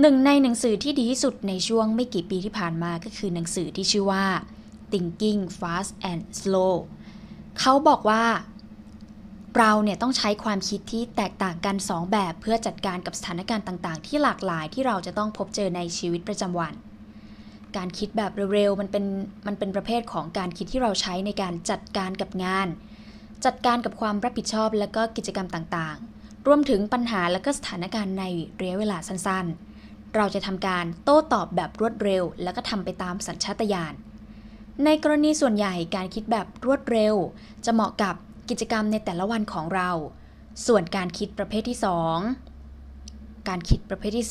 หนึ่งในหนังสือที่ดีที่สุดในช่วงไม่กี่ปีที่ผ่านมาก็คือหนังสือที่ชื่อว่า Thinking Fast and Slow เขาบอกว่า เราเนี่ยต้องใช้ความคิดที่แตกต่างกัน 2 แบบเพื่อจัดการกับสถานการณ์ต่างๆ ที่หลากหลายที่เราจะต้องพบเจอในชีวิตประจำวัน การคิดแบบเร็วๆมันเป็นมันเป็นประเภทของการคิดที่เราใช้ในการจัดการกับงาน จัดการกับความรับผิดชอบและก็กิจกรรมต่างๆ รวมถึงปัญหาและก็สถานการณ์ในระยะเวลาสั้นๆ เราจะทำการโต้ตอบแบบรวดเร็ว แล้วก็ทำไปตามสัญชาตญาณ ในกรณีส่วนใหญ่การคิดแบบรวดเร็ว จะเหมาะกับกิจกรรมในแต่ละวันของเรา ส่วนการคิดประเภทที่ 2 การคิดประเภทที่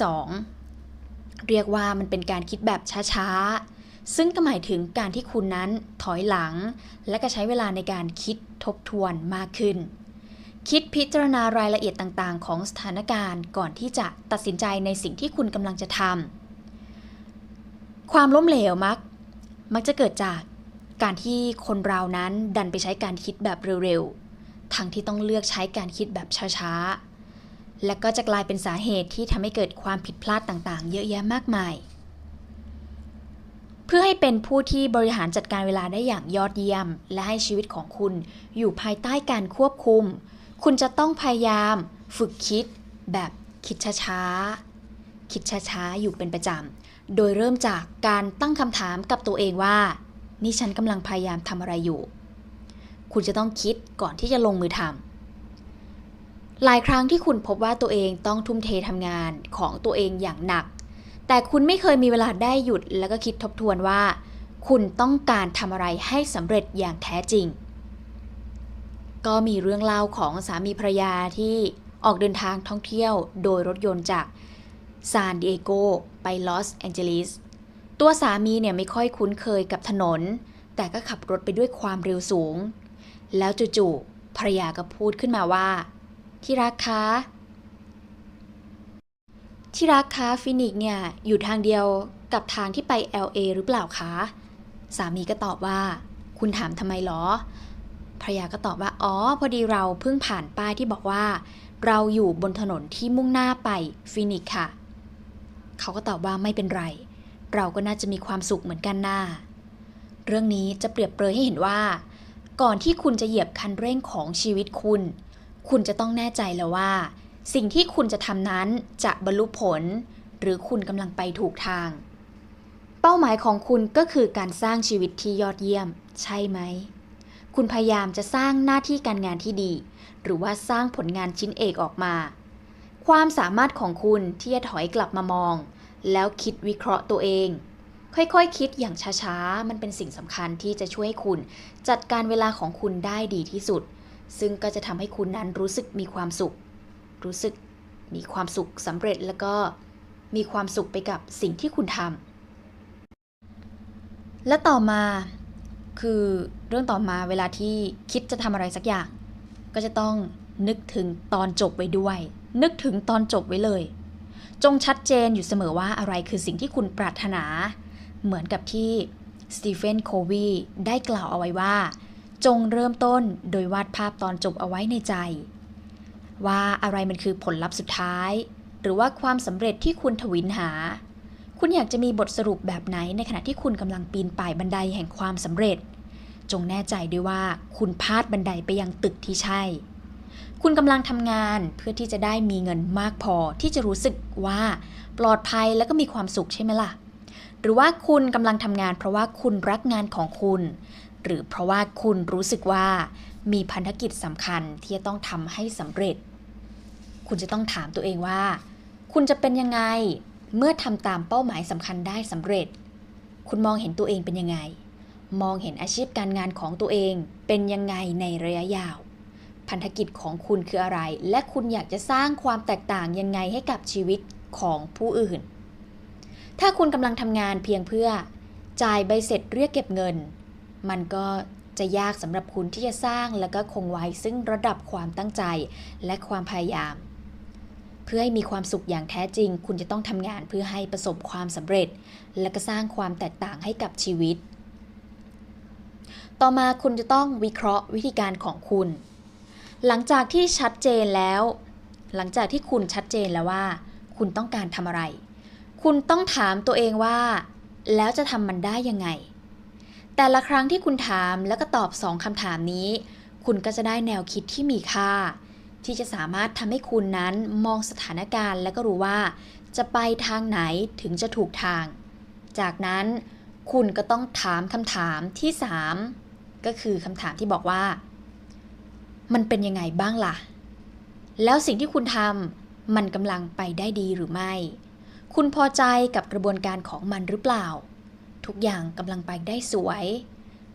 2 เรียกว่ามันเป็นการคิดแบบช้าๆ ซึ่งก็หมายถึงการที่คุณนั้นถอยหลัง และก็ใช้เวลาในการคิดทบทวนมากขึ้น คิดพิจารณารายละเอียดต่างๆ ของสถานการณ์ก่อนที่จะตัดสินใจในสิ่งที่คุณกำลังจะทำความล้มเหลวมัก มักจะเกิดจากการที่คนเรานั้นดันไปใช้การคิดแบบเร็วๆ ทั้งที่ต้องเลือกใช้การคิดแบบช้าๆ และก็จะกลายเป็นสาเหตุที่ทำให้เกิดความผิดพลาดต่างๆ เยอะแยะมากมาย เพื่อให้เป็นผู้ที่บริหารจัดการเวลาได้อย่างยอดเยี่ยม และให้ชีวิตของคุณอยู่ภายใต้การควบคุม คุณจะต้องพยายามฝึกคิดแบบคิดช้าๆ คิดช้าๆ อยู่เป็นประจำ โดยเริ่มจากการตั้งคำถามกับตัวเองว่า นี่ฉันกำลังพยายามทำอะไรอยู่ คุณจะต้องคิดก่อนที่จะลงมือทำ หลายครั้งที่คุณพบว่าตัวเองต้องทุ่มเททำงานของตัวเองอย่างหนัก แต่คุณไม่เคยมีเวลาได้หยุดแล้วก็คิดทบทวนว่า คุณต้องการทำอะไรให้สำเร็จอย่างแท้จริง ก็มีเรื่องเล่าของสามีภรรยาที่ออกเดินทางท่องเที่ยวโดยรถยนต์จากซานดิเอโกไปลอสแอนเจลิส ตัวสามีเนี่ยไม่ค่อยคุ้นเคยกับถนน แต่ก็ขับรถไปด้วยความเร็วสูง แล้วจู่ๆภรรยาก็พูดขึ้นมาว่า ที่รักคะที่รักคะฟินิกเนี่ยอยู่ทางเดียวกับทางที่ไป LA หรือเปล่าคะ สามีก็ตอบว่า คุณถามทำไมหรอ ภรรยาก็ตอบว่า อ๋อ พอดีเราเพิ่งผ่านป้ายที่บอกว่า เราอยู่บนถนนที่มุ่งหน้าไปฟินิกค่ะ เขาก็ตอบว่าไม่เป็นไร เราก็น่าจะมีความสุขเหมือนกันน่าเรื่องนี้จะเปรียบเปรยให้เห็นว่า ก่อนที่คุณจะเหยียบคันเร่งของชีวิตคุณ คุณจะต้องแน่ใจแล้วว่า สิ่งที่คุณจะทำนั้นจะบรรลุผล หรือคุณกำลังไปถูกทาง เป้าหมายของคุณก็คือการสร้างชีวิตที่ยอดเยี่ยม ใช่ไหม คุณพยายามจะสร้างหน้าที่การงานที่ดี หรือว่าสร้างผลงานชิ้นเอกออกมา ความสามารถของคุณที่จะถอยกลับมามอง แล้วคิดวิเคราะห์ตัวเอง ค่อยๆคคิดอย่างช้าๆ มันเป็นสิ่งสำคัญที่จะช่วยให้คุณ จัดการเวลาของคุณได้ดีที่สุด ซึ่งก็จะทำให้คุณนั้นรู้สึกมีความสุข รู้สึกมีความสุขสำเร็จแล้วก็มีความสุขไปกับสิ่งที่คุณทำและต่อมา คือเรื่องต่อมาเวลาที่คิดจะทำอะไรสักอย่าง ก็จะต้องนึกถึงตอนจบไว้ด้วย นึกถึงตอนจบไว้เลย จงชัดเจนอยู่เสมอว่าอะไรคือสิ่งที่คุณปรารถนา เหมือนกับที่สตีเฟนโควีได้กล่าวเอาไว้ว่า จงเริ่มต้นโดยวาดภาพตอนจบเอาไว้ในใจ ว่าอะไรมันคือผลลัพธ์สุดท้าย หรือว่าความสำเร็จที่คุณทวินหา คุณอยากจะมีบทสรุปแบบไหนในขณะที่คุณกำลังปีนป่ายบันไดแห่งความสำเร็จ จงแน่ใจด้วยว่าคุณพาดบันไดไปยังตึกที่ใช่ คุณกำลังทำงานเพื่อที่จะได้มีเงินมากพอที่จะรู้สึกว่าปลอดภัยและก็มีความสุขใช่ไหมล่ะ หรือว่าคุณกำลังทำงานเพราะว่าคุณรักงานของคุณ หรือเพราะว่าคุณรู้สึกว่ามีพันธกิจสำคัญที่จะต้องทำให้สำเร็จ คุณจะต้องถามตัวเองว่า คุณจะเป็นยังไง เมื่อทำตามเป้าหมายสำคัญได้สำเร็จ คุณมองเห็นตัวเองเป็นยังไง มองเห็นอาชีพการงานของตัวเองเป็นยังไงในระยะยาว พันธกิจของคุณคืออะไร และคุณอยากจะสร้างความแตกต่างยังไงให้กับชีวิตของผู้อื่น ถ้าคุณกำลังทำงานเพียงเพื่อจ่ายใบเสร็จเรียกเก็บเงิน มันก็จะยากสำหรับคุณที่จะสร้างและก็คงไว้ซึ่งระดับความตั้งใจและความพยายาม เพื่อให้มีความสุขอย่างแท้จริง คุณจะต้องทำงานเพื่อให้ประสบความสำเร็จ และก็สร้างความแตกต่างให้กับชีวิต ต่อมาคุณจะต้องวิเคราะห์วิธีการของคุณ หลังจากที่ชัดเจนแล้ว หลังจากที่คุณชัดเจนแล้วว่า คุณต้องการทำอะไร คุณต้องถามตัวเองว่า แล้วจะทำมันได้ยังไง แต่ละครั้งที่คุณถามแล้วก็ตอบสองคำถามนี้ คุณก็จะได้แนวคิดที่มีค่า ที่จะสามารถทำให้คุณนั้นมองสถานการณ์แล้วก็รู้ว่า จะไปทางไหนถึงจะถูกทาง จากนั้นคุณก็ต้องถามคำถามที่ 3 ก็คือคำถามที่บอกว่า มันเป็นยังไงบ้างล่ะ แล้วสิ่งที่คุณทำมันกำลังไปได้ดีหรือไม่ คุณพอใจกับกระบวนการของมันหรือเปล่า ทุกอย่างกำลังไปได้สวย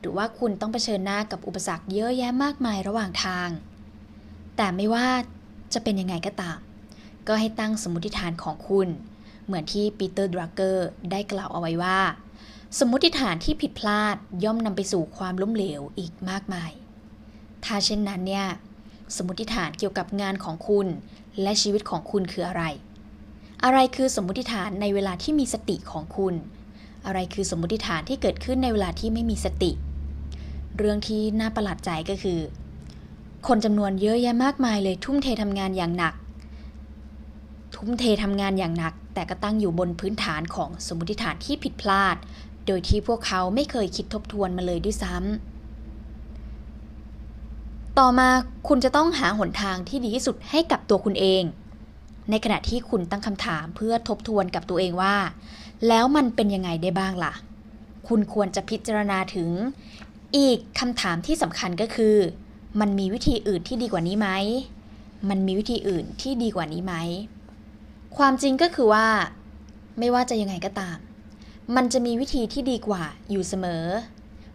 หรือว่าคุณต้องเผชิญหน้ากับอุปสรรคเยอะแยะมากมายระหว่างทาง แต่ไม่ว่าจะเป็นยังไงก็ตาม ก็ให้ตั้งสมมติฐานของคุณ เหมือนที่ปีเตอร์ดรักเกอร์ได้กล่าวเอาไว้ว่า สมมติฐานที่ผิดพลาดย่อมนำไปสู่ความล้มเหลวอีกมากมาย ถ้าเช่นนั้นเนี่ย สมมติฐานเกี่ยวกับงานของคุณ และชีวิตของคุณคืออะไร อะไรคือสมมติฐานในเวลาที่มีสติของคุณ อะไรคือสมมติฐานที่เกิดขึ้นในเวลาที่ไม่มีสติ เรื่องที่น่าประหลาดใจก็คือ คนจำนวนเยอะแยะมากมายเลยทุ่มเททำงานอย่างหนัก ทุ่มเททำงานอย่างหนัก แต่ก็ตั้งอยู่บนพื้นฐานของสมมติฐานที่ผิดพลาด โดยที่พวกเขาไม่เคยคิดทบทวนมาเลยด้วยซ้ำ ต่อมาคุณจะต้องหาหนทางที่ดีที่สุดให้กับตัวคุณเอง ในขณะที่คุณตั้งคำถามเพื่อทบทวนกับตัวเองว่า แล้วมันเป็นยังไงได้บ้างล่ะ คุณควรจะพิจารณาถึง อีกคำถามที่สำคัญก็คือ มันมีวิธีอื่นที่ดีกว่านี้ไหม มันมีวิธีอื่นที่ดีกว่านี้ไหม ความจริงก็คือว่า ไม่ว่าจะยังไงก็ตาม มันจะมีวิธีที่ดีกว่าอยู่เสมอ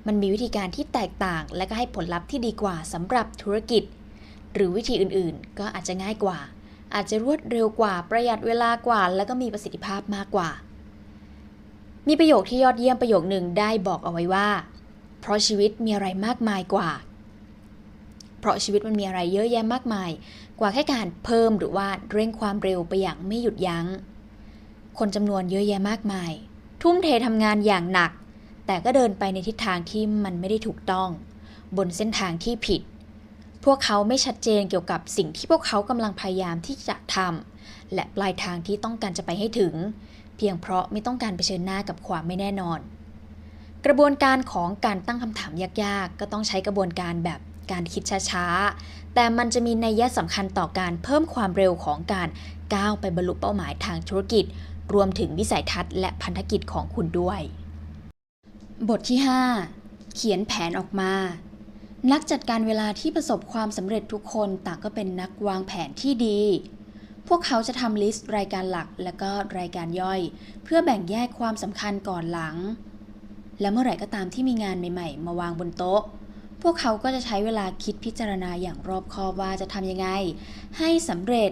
มันมีวิธีการที่แตกต่างและก็ให้ผลลัพธ์ที่ดีกว่าสำหรับธุรกิจ หรือวิธีอื่นๆ ก็อาจจะง่ายกว่า อาจจะรวดเร็วกว่าประหยัดเวลากว่า แล้วก็มีประสิทธิภาพมากกว่า มีประโยคที่ยอดเยี่ยมประโยคหนึ่งได้บอกเอาไว้ว่า เพราะชีวิตมีอะไรมากมายกว่า เพราะชีวิตมันมีอะไรเยอะแยะมากมาย กว่าแค่การเพิ่มหรือว่าเร่งความเร็วไปอย่างไม่หยุดยัง้ง คนจำนวนเยอะแยะมากมาย ทุ่มเททำงานอย่างหนัก แต่ก็เดินไปในทิศทางที่มันไม่ได้ถูกต้อง บนเส้นทางที่ผิด พวกเขาไม่ชัดเจนเกี่ยวกับสิ่งที่พวกเขากำลังพยายามที่จะทำและปลายทางที่ต้องการจะไปให้ถึง เพียงเพราะไม่ต้องการเผชิญหน้ากับความไม่แน่นอนกระบวนการของการตั้งคำถามยากๆ ก็ต้องใช้กระบวนการแบบ การคิดช้าๆ แต่มันจะมีนัยยะสำคัญต่อการเพิ่มความเร็วของการก้าวไปบรรลุเป้าหมายทางธุรกิจ รวมถึงวิสัยทัศน์และพันธกิจของคุณด้วย บทที่ 5 เขียนแผนออกมา นักจัดการเวลาที่ประสบความสำเร็จทุกคนต่างก็เป็นนักวางแผนที่ดีพวกเขาจะทำลิสต์รายการหลักและก็รายการย่อย เพื่อแบ่งแยกความสำคัญก่อนหลัง และเมื่อไหร่ก็ตามที่มีงานใหม่ ๆ มาวางบนโต๊ะ พวกเขาก็จะใช้เวลาคิดพิจารณาอย่างรอบคอบว่าจะทำยังไง ให้สำเร็จ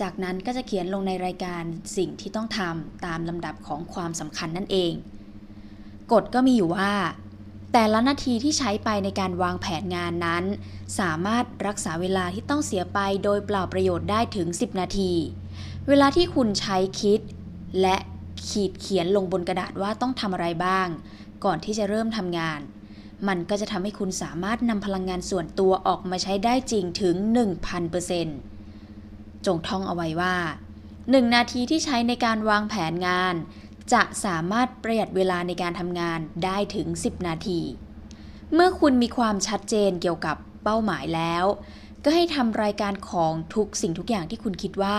จากนั้นก็จะเขียนลงในรายการสิ่งที่ต้องทำตามลำดับของความสำคัญนั่นเอง กฎก็มีอยู่ว่า แต่ละนาทีที่ใช้ไปในการวางแผนงานนั้น สามารถรักษาเวลาที่ต้องเสียไปโดยเปล่าประโยชน์ได้ถึง 10 นาที เวลาที่คุณใช้คิด และขีดเขียนลงบนกระดาษว่าต้องทำอะไรบ้าง ก่อนที่จะเริ่มทำงาน มันก็จะทำให้คุณสามารถนำพลังงานส่วนตัวออกมาใช้ได้จริงถึง 1,000%จงท่องเอาไว้ว่า 1 นาทีที่ใช้ในการวางแผนงาน จะสามารถประหยัดเวลาในการทำงานได้ถึง 10 นาที เมื่อคุณมีความชัดเจนเกี่ยวกับเป้าหมายแล้ว ก็ให้ทำรายการของทุกสิ่งทุกอย่างที่คุณคิดว่า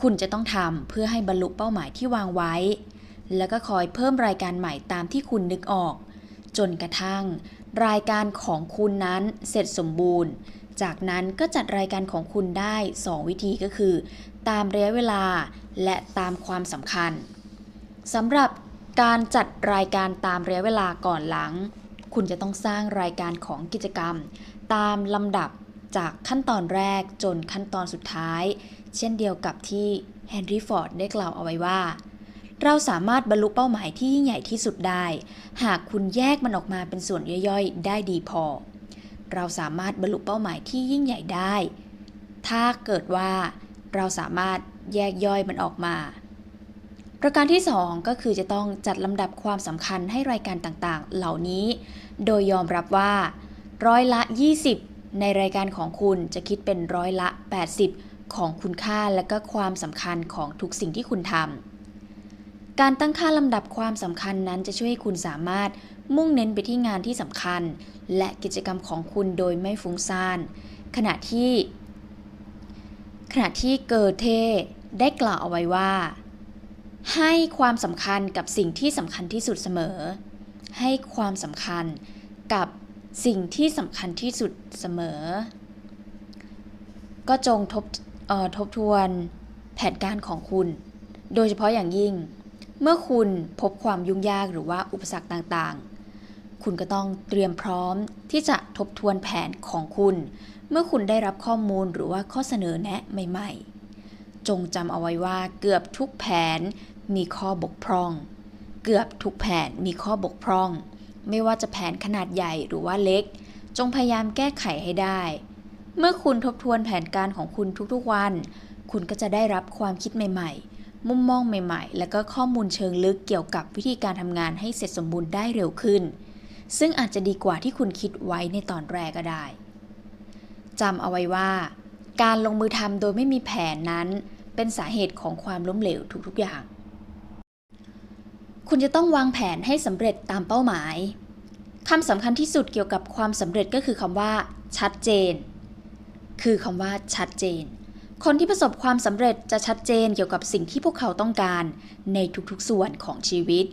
คุณจะต้องทำเพื่อให้บรรลุเป้าหมายที่วางไว้ แล้วก็คอยเพิ่มรายการใหม่ตามที่คุณนึกออก จนกระทั่ง รายการของคุณนั้นเสร็จสมบูรณ์ จากนั้นก็จัดรายการของคุณได้ 2 วิธีก็คือ ตามระยะเวลาและตามความสำคัญสำหรับการจัดรายการตามระยะเวลาก่อนหลัง คุณจะต้องสร้างรายการของกิจกรรม ตามลำดับจากขั้นตอนแรกจนขั้นตอนสุดท้าย เช่นเดียวกับที่เฮนรี่ฟอร์ดได้กล่าวเอาไว้ว่า เราสามารถบรรลุเป้าหมายที่ยิ่งใหญ่ที่สุดได้ หากคุณแยกมันออกมาเป็นส่วนย่อยๆ ได้ดีพอ เราสามารถบรรลุเป้าหมายที่ยิ่งใหญ่ได้ ถ้าเกิดว่าเราสามารถแยกย่อยมันออกมา ประการที่ 2 ก็คือจะต้องจัดลำดับความสำคัญให้รายการต่างๆ เหล่านี้ โดยยอมรับว่าร้อยละ 20 ในรายการของคุณจะคิดเป็นร้อยละ 80 ของคุณค่าและก็ความสำคัญของทุกสิ่งที่คุณทำ การตั้งค่าลำดับความสำคัญนั้นจะช่วยให้คุณสามารถมุ่งเน้นไปที่งานที่สำคัญ และกิจกรรมของคุณโดยไม่ฟุ้งซ่าน ขณะที่ ขณะที่เกอเทได้กล่าวเอาไว้ว่า ให้ความสำคัญกับสิ่งที่สำคัญที่สุดเสมอ ให้ความสำคัญกับสิ่งที่สำคัญที่สุดเสมอ ก็จงทบออทบทวนแผนการของคุณ โดยเฉพาะอย่างยิ่ง เมื่อคุณพบความยุ่งยากหรือว่าอุปสรรคต่างๆ คุณก็ต้องเตรียมพร้อมที่จะทบทวนแผนของคุณ เมื่อคุณได้รับข้อมูลหรือว่าข้อเสนอแนะใหม่ๆ จงจำเอาไว้ว่าเกือบทุกแผนมีข้อบกพร่อง เกือบทุกแผนมีข้อบกพร่อง ไม่ว่าจะแผนขนาดใหญ่หรือว่าเล็ก จงพยายามแก้ไขให้ได้ เมื่อคุณทบทวนแผนการของคุณทุกๆวัน คุณก็จะได้รับความคิดใหม่ ๆ มุมมองใหม่ๆ และก็ข้อมูลเชิงลึกเกี่ยวกับวิธีการทำงานให้เสร็จสมบูรณ์ได้เร็วขึ้น ซึ่งอาจจะดีกว่าที่คุณคิดไว้ในตอนแรกก็ได้จำเอาไว้ว่า การลงมือทำโดยไม่มีแผนนั้น เป็นสาเหตุของความล้มเหลวทุกๆอย่าง คุณจะต้องวางแผนให้สำเร็จตามเป้าหมายคำสำคัญที่สุดเกี่ยวกับความสำเร็จก็คือคำว่า ชัดเจน คือคำว่าชัดเจน คนที่ประสบความสำเร็จจะชัดเจนเกี่ยวกับสิ่งที่พวกเขาต้องการในทุกๆส่วนของชีวิต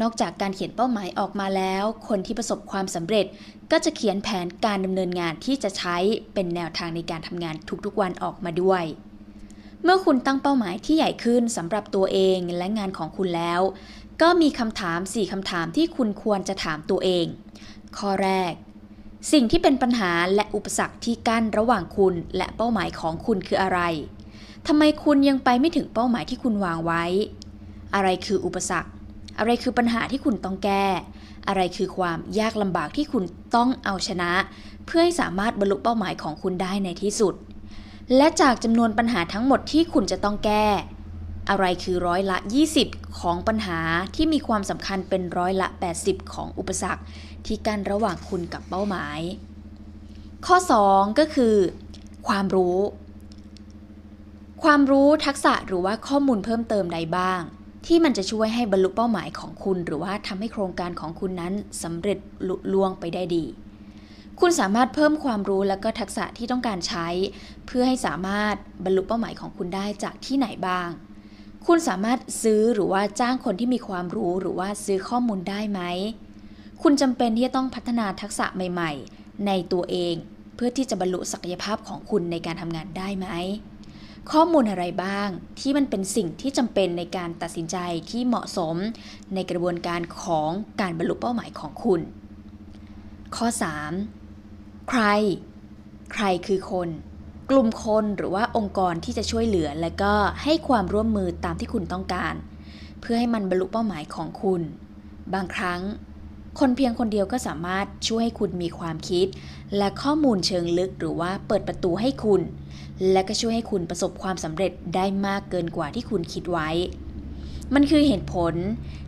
นอกจากการเขียนเป้าหมายออกมาแล้ว คนที่ประสบความสำเร็จก็จะเขียนแผนการดำเนินงานที่จะใช้เป็นแนวทางในการทำงานทุกๆวันออกมาด้วย เมื่อคุณตั้งเป้าหมายที่ใหญ่ขึ้นสำหรับตัวเองและงานของคุณแล้ว ก็มีคำถาม 4คำถามที่คุณควรจะถามตัวเอง ข้อแรก สิ่งที่เป็นปัญหาและอุปสรรคที่กั้นระหว่างคุณและเป้าหมายของคุณคืออะไร ทำไมคุณยังไปไม่ถึงเป้าหมายที่คุณวางไว้ อะไรคืออุปสรรค อะไรคือปัญหาที่คุณต้องแก้ อะไรคือความยากลำบากที่คุณต้องเอาชนะ เพื่อให้สามารถบรรลุเป้าหมายของคุณได้ในที่สุด และจากจำนวนปัญหาทั้งหมดที่คุณจะต้องแก้ อะไรคือร้อยละ 20 ของปัญหาที่มีความสำคัญเป็นร้อยละ 80 ของอุปสรรค ที่กั้นระหว่างคุณกับเป้าหมาย ข้อ 2 ก็คือ ความรู้ ความรู้ทักษะหรือว่าข้อมูลเพิ่มเติมใดบ้าง ที่มันจะช่วยให้บรรลุเป้าหมายของคุณ หรือว่าทำให้โครงการของคุณนั้นสำเร็จลุล่วงไปได้ดีคุณสามารถเพิ่มความรู้และก็ทักษะที่ต้องการใช้ เพื่อให้สามารถบรรลุเป้าหมายของคุณได้จากที่ไหนบ้าง คุณสามารถซื้อหรือว่าจ้างคนที่มีความรู้หรือว่าซื้อข้อมูลได้ไหม คุณจำเป็นที่จะต้องพัฒนาทักษะใหม่ ๆ ในตัวเองเพื่อที่จะบรรลุศักยภาพของคุณในการทำงานได้ไหม ข้อมูลอะไรบ้างที่มันเป็นสิ่งที่จำเป็นในการตัดสินใจที่เหมาะสม ในกระบวนการของการบรรลุเป้าหมายของคุณ ข้อ 3 ใคร ใครคือคน กลุ่มคนหรือว่าองค์กรที่จะช่วยเหลือ และก็ให้ความร่วมมือตามที่คุณต้องการ เพื่อให้มันบรรลุเป้าหมายของคุณ บางครั้ง คนเพียงคนเดียวก็สามารถช่วยให้คุณมีความคิด และข้อมูลเชิงลึกหรือว่าเปิดประตูให้คุณ และก็ช่วยให้คุณประสบความสำเร็จได้มากเกินกว่าที่คุณคิดไว้ มันคือเหตุผล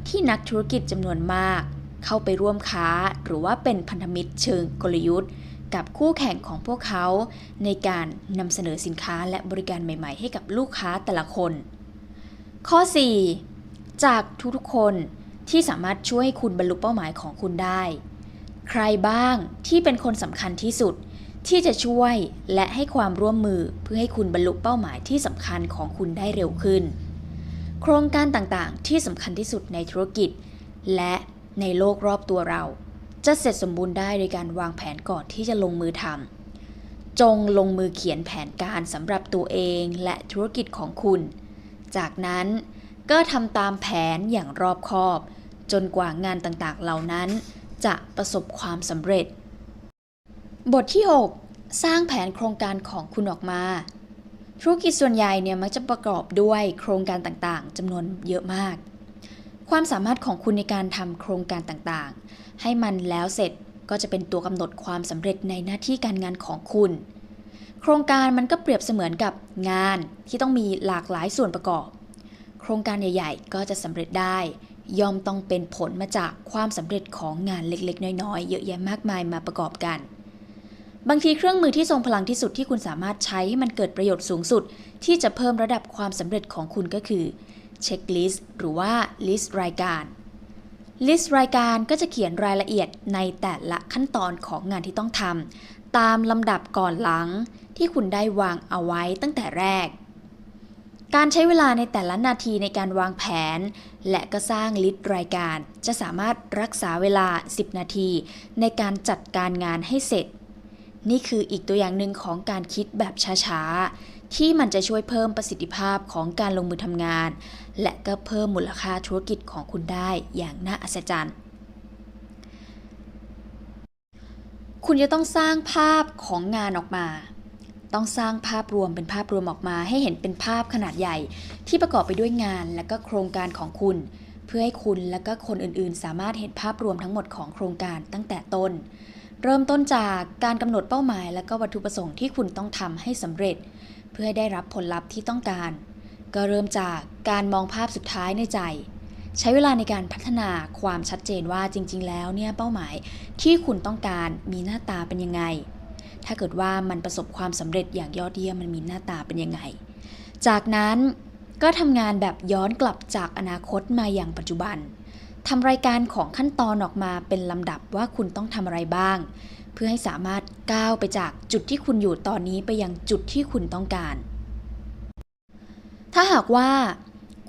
ที่นักธุรกิจจำนวนมาก เข้าไปร่วมค้าหรือว่าเป็นพันธมิตรเชิงกลยุทธ์ กับคู่แข่งของพวกเขา ในการนำเสนอสินค้าและบริการใหม่ ๆ ให้กับลูกค้าแต่ละคน ข้อ 4 จากทุกๆคน ที่สามารถช่วยคุณบรรลุเป้าหมายของคุณได้ ใครบ้างที่เป็นคนสำคัญที่สุด ที่จะช่วยและให้ความร่วมมือเพื่อให้คุณบรรลุเป้าหมายที่สำคัญของคุณได้เร็วขึ้น โครงการต่างๆ ที่สำคัญที่สุดในธุรกิจ และในโลกรอบตัวเรา จะเสร็จสมบูรณ์ได้โดยการวางแผนก่อนที่จะลงมือทำจงลงมือเขียนแผนการสำหรับตัวเองและธุรกิจของคุณ จากนั้นก็ทำตามแผนอย่างรอบคอบ จนกว่างานต่างๆเหล่านั้น จะประสบความสำเร็จ บทที่ 6 สร้างแผนโครงการของคุณออกมา ธุรกิจส่วนใหญ่เนี่ยมักจะประกอบด้วยโครงการต่างๆจำนวนเยอะมาก ความสามารถของคุณในการทำโครงการต่างๆ ให้มันแล้วเสร็จก็จะเป็นตัวกำหนดความสำเร็จในหน้าที่การงานของคุณ โครงการมันก็เปรียบเสมือนกับงานที่ต้องมีหลากหลายส่วนประกอบ โครงการใหญ่ ๆ ก็จะสำเร็จได้ ย่อมต้องเป็นผลมาจากความสำเร็จของงานเล็กๆ น้อยๆ เยอะแยะมากมายมาประกอบกัน บางทีเครื่องมือที่ทรงพลังที่สุดที่คุณสามารถใช้ให้มันเกิดประโยชน์สูงสุด ที่จะเพิ่มระดับความสำเร็จของคุณก็คือเช็คลิสต์หรือว่าลิสต์รายการลิสต์รายการก็จะเขียนรายละเอียดในแต่ละขั้นตอนของงานที่ต้องทำตามลำดับก่อนหลังที่คุณได้วางเอาไว้ตั้งแต่แรก การใช้เวลาในแต่ละนาทีในการวางแผน และก็สร้างลิสต์รายการ จะสามารถรักษาเวลา 10 นาที ในการจัดการงานให้เสร็จ นี่คืออีกตัวอย่างหนึ่งของการคิดแบบช้าๆ ที่มันจะช่วยเพิ่มประสิทธิภาพของการลงมือทำงาน และก็เพิ่มมูลค่าธุรกิจของคุณได้อย่างน่าอัศจรรย์ คุณจะต้องสร้างภาพของงานออกมา ต้องสร้างภาพรวมเป็นภาพรวมออกมา ให้เห็นเป็นภาพขนาดใหญ่ ที่ประกอบไปด้วยงานและก็โครงการของคุณ เพื่อให้คุณและก็คนอื่นๆ สามารถเห็นภาพรวมทั้งหมดของโครงการตั้งแต่ต้น เริ่มต้นจากการกำหนดเป้าหมาย และก็วัตถุประสงค์ที่คุณต้องทำให้สำเร็จ เพื่อให้ได้รับผลลัพธ์ที่ต้องการ ก็เริ่มจากการมองภาพสุดท้ายในใจใช้เวลาในการพัฒนาความชัดเจนว่าจริง ๆ แล้วเนี่ยเป้าหมายที่คุณต้องการมีหน้าตาเป็นยังไง ถ้าเกิดว่ามันประสบความสำเร็จอย่างยอดเยี่ยมมันมีหน้าตาเป็นยังไง จากนั้นก็ทำงานแบบย้อนกลับจากอนาคตมาอย่างปัจจุบันทำรายการของขั้นตอนออกมาเป็นลำดับว่าคุณต้องทำอะไรบ้าง เพื่อให้สามารถก้าวไปจากจุดที่คุณอยู่ตอนนี้ไปยังจุดที่คุณต้องการ ถ้าหากว่า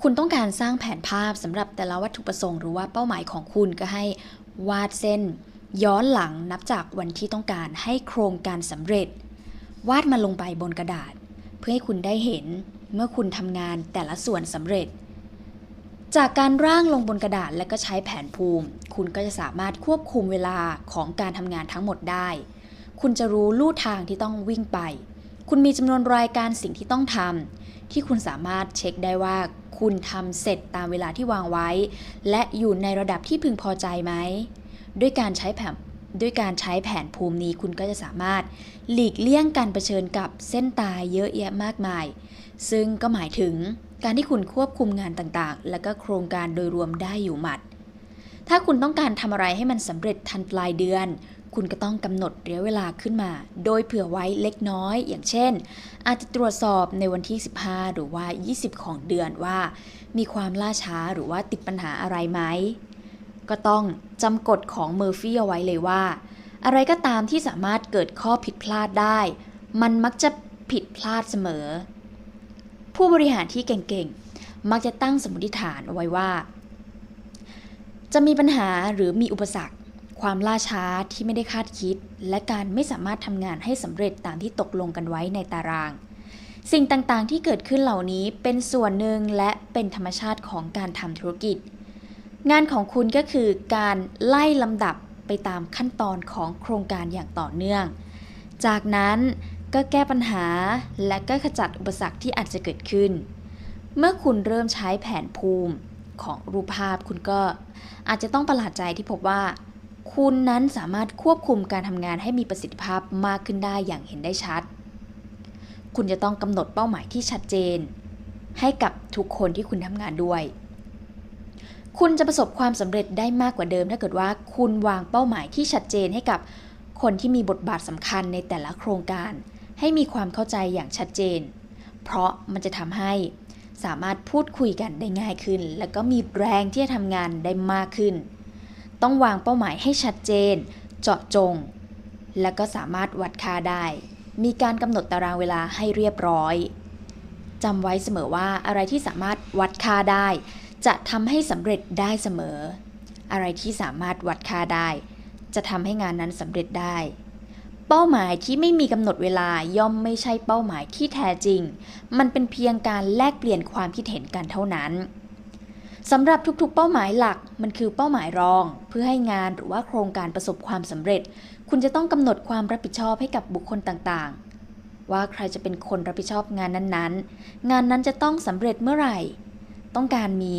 คุณต้องการสร้างแผนภาพสำหรับแต่ละวัตถุประสงค์หรือว่าเป้าหมายของคุณก็ให้วาดเส้น ย้อนหลังนับจากวันที่ต้องการให้โครงการสำเร็จ วาดมันลงไปบนกระดาษ เพื่อให้คุณได้เห็นเมื่อคุณทำงานแต่ละส่วนสำเร็จ จากการร่างลงบนกระดาษและก็ใช้แผนภูมิ คุณก็จะสามารถควบคุมเวลาของการทำงานทั้งหมดได้ คุณจะรู้ลู่ทางที่ต้องวิ่งไป คุณมีจำนวนรายการสิ่งที่ต้องทำที่คุณสามารถเช็คได้ว่า คุณทำเสร็จตามเวลาที่วางไว้ และอยู่ในระดับที่พึงพอใจไหม ด้วยการใช้แผนด้วยการใช้แผนภูมินี้คุณก็จะสามารถหลีกเลี่ยงการเผชิญกับเส้นตายเยอะแยะมากมาย ซึ่งก็หมายถึงการที่คุณควบคุมงานต่างๆ และก็โครงการโดยรวมได้อยู่หมัด ถ้าคุณต้องการทำอะไรให้มันสำเร็จทันปลายเดือน คุณก็ต้องกำหนดระยะเวลาขึ้นมา โดยเผื่อไว้เล็กน้อย อย่างเช่น อาจจะตรวจสอบในวันที่ 15 หรือว่า 20 ของเดือนว่า มีความล่าช้าหรือว่าติดปัญหาอะไรไหม ก็ต้องจำกฎของเมอร์ฟี่เอาไว้เลยว่า อะไรก็ตามที่สามารถเกิดข้อผิดพลาดได้ มันมักจะผิดพลาดเสมอ ผู้บริหารที่เก่งๆ มักจะตั้งสมมติฐานเอาไว้ว่า จะมีปัญหาหรือมีอุปสรรค ความล่าช้าที่ไม่ได้คาดคิด และการไม่สามารถทำงานให้สำเร็จตามที่ตกลงกันไว้ในตาราง สิ่งต่างๆที่เกิดขึ้นเหล่านี้เป็นส่วนหนึ่งและเป็นธรรมชาติของการทำธุรกิจ งานของคุณก็คือการไล่ลำดับไปตามขั้นตอนของโครงการอย่างต่อเนื่อง จากนั้นก็แก้ปัญหาและก็ขจัดอุปสรรคที่อาจจะเกิดขึ้น เมื่อคุณเริ่มใช้แผนภูมิของรูปภาพคุณก็อาจจะต้องประหลาดใจที่พบว่า คุณนั้นสามารถควบคุมการทำงานให้มีประสิทธิภาพมากขึ้นได้อย่างเห็นได้ชัด คุณจะต้องกำหนดเป้าหมายที่ชัดเจน ให้กับทุกคนที่คุณทำงานด้วย คุณจะประสบความสำเร็จได้มากกว่าเดิม ถ้าเกิดว่าคุณวางเป้าหมายที่ชัดเจนให้กับคนที่มีบทบาทสำคัญในแต่ละโครงการ ให้มีความเข้าใจอย่างชัดเจน เพราะมันจะทำให้สามารถพูดคุยกันได้ง่ายขึ้น และก็มีแรงที่จะทำงานได้มากขึ้น ต้องวางเป้าหมายให้ชัดเจน เจาะจง และก็สามารถวัดค่าได้ มีการกำหนดตารางเวลาให้เรียบร้อยจำไว้เสมอว่าอะไรที่สามารถวัดค่าได้ จะทำให้สำเร็จได้เสมอ อะไรที่สามารถวัดค่าได้ จะทำให้งานนั้นสำเร็จได้ เป้าหมายที่ไม่มีกำหนดเวลาย่อมไม่ใช่เป้าหมายที่แท้จริง มันเป็นเพียงการแลกเปลี่ยนความคิดเห็นกันเท่านั้นสำหรับทุกๆ เป้าหมายหลักมันคือเป้าหมายรอง เพื่อให้งานหรือว่าโครงการประสบความสำเร็จ คุณจะต้องกำหนดความรับผิดชอบให้กับบุคคลต่างๆ ว่าใครจะเป็นคนรับผิดชอบงานนั้นๆ งานนั้นจะต้องสำเร็จเมื่อไหร่ ต้องการมี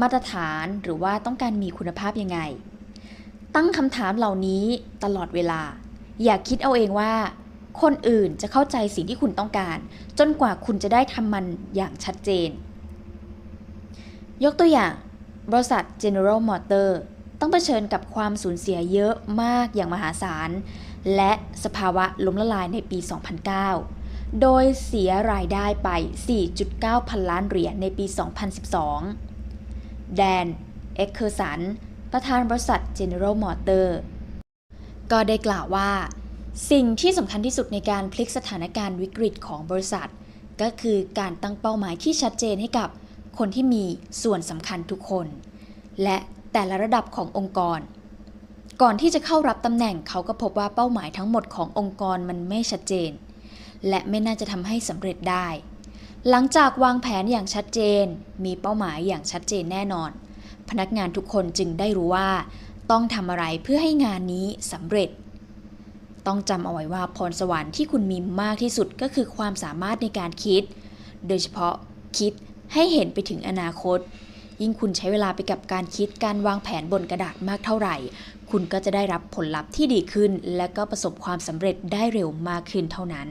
มาตรฐานหรือว่าต้องการมีคุณภาพยังไง ตั้งคำถามเหล่านี้ตลอดเวลา อย่าคิดเอาเองว่า คนอื่นจะเข้าใจสิ่งที่คุณต้องการ จนกว่าคุณจะได้ทำมันอย่างชัดเจน ยกตัวอย่าง บริษัท General Motor ต้องเผชิญกับความสูญเสียเยอะมากอย่างมหาศาล และสภาวะล้มละลายในปี 2009 โดยเสียรายได้ไป 4.9 พันล้านเหรียญในปี 2012 แดน เอ็กเคอร์สัน ประธานบริษัท General Motor ก็ได้กล่าวว่า สิ่งที่สำคัญที่สุดในการพลิกสถานการณ์วิกฤตของบริษัท ก็คือการตั้งเป้าหมายที่ชัดเจนให้กับคนที่มีส่วนสำคัญทุกคน และแต่ละระดับขององค์กร ก่อนที่จะเข้ารับตำแหน่งเขาก็พบว่าเป้าหมายทั้งหมดขององค์กรมันไม่ชัดเจน และไม่น่าจะทำให้สำเร็จได้ หลังจากวางแผนอย่างชัดเจน มีเป้าหมายอย่างชัดเจนแน่นอน พนักงานทุกคนจึงได้รู้ว่า ต้องทำอะไรเพื่อให้งานนี้สำเร็จ ต้องจำเอาไว้ว่าพรสวรรค์ที่คุณมีมากที่สุดก็คือความสามารถในการคิด โดยเฉพาะคิดให้เห็นไปถึงอนาคต ยิ่งคุณใช้เวลาไปกับการคิดการวางแผนบนกระดาษมากเท่าไหร่ คุณก็จะได้รับผลลัพธ์ที่ดีขึ้น และก็ประสบความสำเร็จได้เร็วมากขึ้นเท่านั้น